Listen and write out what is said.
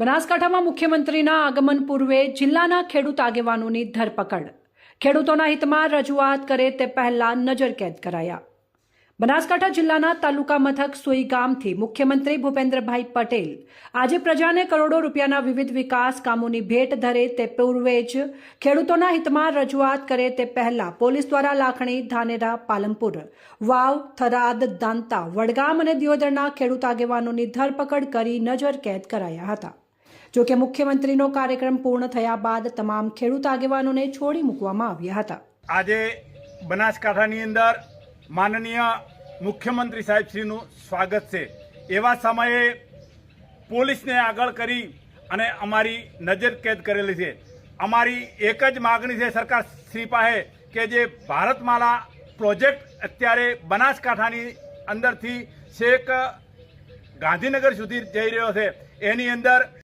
બનાસકાંઠામાં મુખ્યમંત્રીના આગમન પૂર્વે જિલ્લાના ખેડૂત આગેવાનોની ધરપકડ. ખેડૂતોના હિતમાં રજૂઆત કરે તે પહેલા નજરકેદ કરાયા. બનાસકાંઠા જિલ્લાના તાલુકા મથક સુઈ ગામથી મુખ્યમંત્રી ભૂપેન્દ્રભાઈ પટેલ આજે પ્રજાને કરોડો રૂપિયાના વિવિધ વિકાસ કામોની ભેટ ધરે તે પૂર્વે જ ખેડૂતોના હિતમાં રજૂઆત કરે તે પહેલા પોલીસ દ્વારા લાખણી, ધાનેરા, પાલનપુર, વાવ, થરાદ, દાંતા, વડગામ અને દિયોદરના ખેડૂત આગેવાનોની ધરપકડ કરી નજર કેદ કરાયા હતા. જો કે મુખ્યમંત્રીનો કાર્યક્રમ પૂર્ણ થયા બાદ તમામ ખેડૂત આગેવાનોને છોડી મૂકવામાં આવ્યા હતા. આજે બનાસકાંઠાની અંદર માનનીય મુખ્યમંત્રી સાહેબશ્રીનું સ્વાગત છે. એવા સમયે પોલીસને આગળ કરી અને અમારી નજર કેદ કરેલી છે. અમારી એક જ માગણી છે સરકાર શ્રી પાસે કે જે ભારતમાલા પ્રોજેક્ટ અત્યારે બનાસકાંઠાની અંદરથી છેક ગાંધીનગર સુધી જઈ રહ્યો છે. એની અંદર